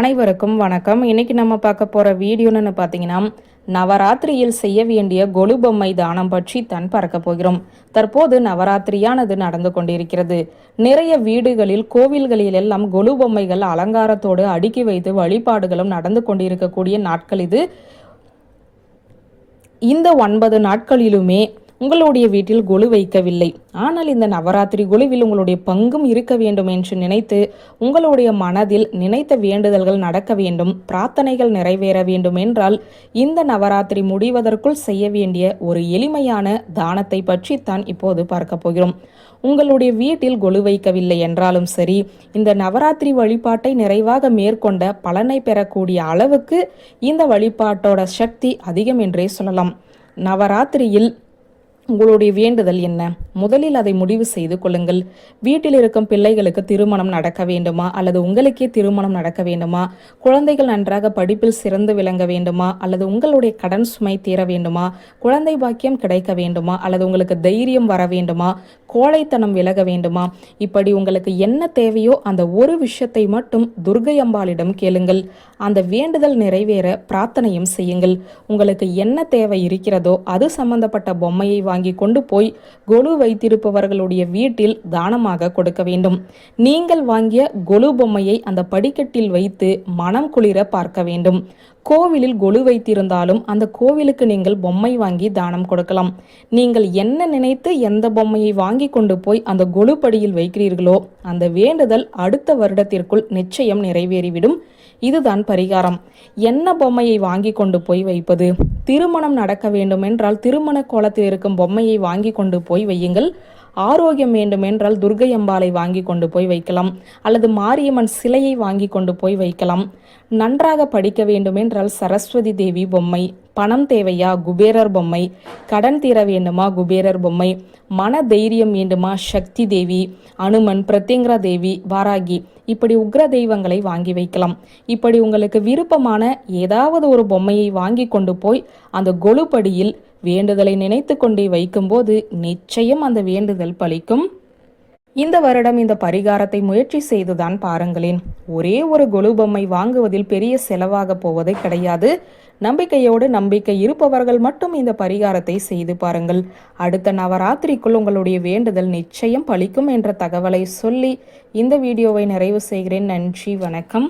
அனைவருக்கும் வணக்கம். இன்னைக்கு நம்ம பார்க்க போகிற வீடியோன்னு பார்த்தீங்கன்னா நவராத்திரியில் செய்ய வேண்டிய கொலு பொம்மை தானம் பற்றி தான் பார்க்க போகிறோம். தற்போது நவராத்திரியானது நடந்து கொண்டிருக்கிறது. நிறைய வீடுகளில் கோவில்களில் எல்லாம் கொலு பொம்மைகள் அலங்காரத்தோடு அடுக்கி வைத்து வழிபாடுகளும் நடந்து கொண்டிருக்கக்கூடிய நாட்கள் இது. இந்த ஒன்பது நாட்களிலுமே உங்களுடைய வீட்டில் கொலு வைக்கவில்லை. ஆனால் இந்த நவராத்திரி குழுவில் உங்களுடைய பங்கும் இருக்க வேண்டும் என்று நினைத்து உங்களுடைய மனதில் நினைத்த வேண்டுதல்கள் நடக்க வேண்டும் பிரார்த்தனைகள் நிறைவேற வேண்டும் என்றால் இந்த நவராத்திரி முடிவதற்குள் செய்ய வேண்டிய ஒரு எளிமையான தானத்தை பற்றித்தான் இப்போது பார்க்க போகிறோம். உங்களுடைய வீட்டில் கொலு வைக்கவில்லை என்றாலும் சரி இந்த நவராத்திரி வழிபாட்டை நிறைவாக மேற்கொண்ட பலனை பெறக்கூடிய அளவுக்கு இந்த வழிபாட்டோட சக்தி அதிகம் என்றே சொல்லலாம். நவராத்திரியில் உங்களுடைய வேண்டுதல் என்ன? முதலில் அதை முடிவு செய்து கொள்ளுங்கள். வீட்டில் இருக்கும் பிள்ளைகளுக்கு திருமணம் நடக்க வேண்டுமா? அல்லது உங்களுக்கே திருமணம் நடக்க வேண்டுமா? குழந்தைகள் நன்றாக படிப்பில் சிறந்து விளங்க வேண்டுமா? அல்லது உங்களுடைய கடன் சுமை தீர வேண்டுமா? குழந்தை பாக்கியம் கிடைக்க வேண்டுமா? அல்லது உங்களுக்கு தைரியம் வர வேண்டுமா? கோழைத்தனம் விலக வேண்டுமா? இப்படி உங்களுக்கு என்ன தேவையோ அந்த ஒரு விஷயத்தை மட்டும் துர்கை அம்பாளிடம் கேளுங்கள். அந்த வேண்டுதல் நிறைவேற பிரார்த்தனையும் செய்யுங்கள். உங்களுக்கு என்ன தேவை இருக்கிறதோ அது சம்பந்தப்பட்ட பொம்மையை வாங்கி கொண்டு போய் கொலு வைத்திருப்பவர்களுடைய வீட்டில் தானமாக கொடுக்க வேண்டும். நீங்கள் வாங்கிய கொலு பொம்மையை அந்த படிக்கட்டில் வைத்து மனம் குளிர பார்க்க வேண்டும். கோவிலில் கொலு வைத்திருந்தாலும் அந்த கோவிலுக்கு நீங்கள் பொம்மை வாங்கி தானம் கொடுக்கலாம். நீங்கள் என்ன நினைத்து எந்த பொம்மையை வாங்கி கொண்டு போய் அந்த கொலு படியில் வைக்கிறீர்களோ அந்த வேண்டுதல் அடுத்த வருடத்திற்குள் நிச்சயம் நிறைவேறிவிடும். இதுதான் பரிகாரம். என்ன பொம்மையை வாங்கி கொண்டு போய் வைப்பது? திருமணம் நடக்க வேண்டுமென்றால் திருமண கோலத்தில் இருக்கும் பொம்மையை வாங்கி கொண்டு போய் வையுங்கள். ஆரோக்கியம் வேண்டுமென்றால் துர்கை அம்பாளை வாங்கி கொண்டு போய் வைக்கலாம். அல்லது மாரியம்மன் சிலையை வாங்கி கொண்டு போய் வைக்கலாம். நன்றாக படிக்க வேண்டுமென்றால் சரஸ்வதி தேவி பொம்மை பணம் தேவையா குபேரர் பொம்மை கடன் தீர வேண்டுமா குபேரர் பொம்மை மன தைரியம் வேண்டுமா சக்தி தேவி அனுமன் பிரத்யங்கரா தேவி வாராகி இப்படி உக்ர தெய்வங்களை வாங்கி வைக்கலாம். இப்படி உங்களுக்கு விருப்பமான ஏதாவது ஒரு பொம்மையை வாங்கி கொண்டு போய் அந்த கொலுப்படியில் வேண்டுதலை நினைத்து கொண்டே வைக்கும்போது நிச்சயம் அந்த வேண்டுதல் பலிக்கும். இந்த வருடம் இந்த பரிகாரத்தை முயற்சி செய்துதான் பாருங்களேன். ஒரே ஒரு கொலு பொம்மை வாங்குவதில் பெரிய செலவாக போவது கிடையாது. நம்பிக்கையோடு நம்பிக்கை இருப்பவர்கள் மட்டும் இந்த பரிகாரத்தை செய்து பாருங்கள். அடுத்த நவராத்திரிக்குள் உங்களுடைய வேண்டுதல் நிச்சயம் பலிக்கும் என்ற தகவலை சொல்லி இந்த வீடியோவை நிறைவு செய்கிறேன். நன்றி வணக்கம்.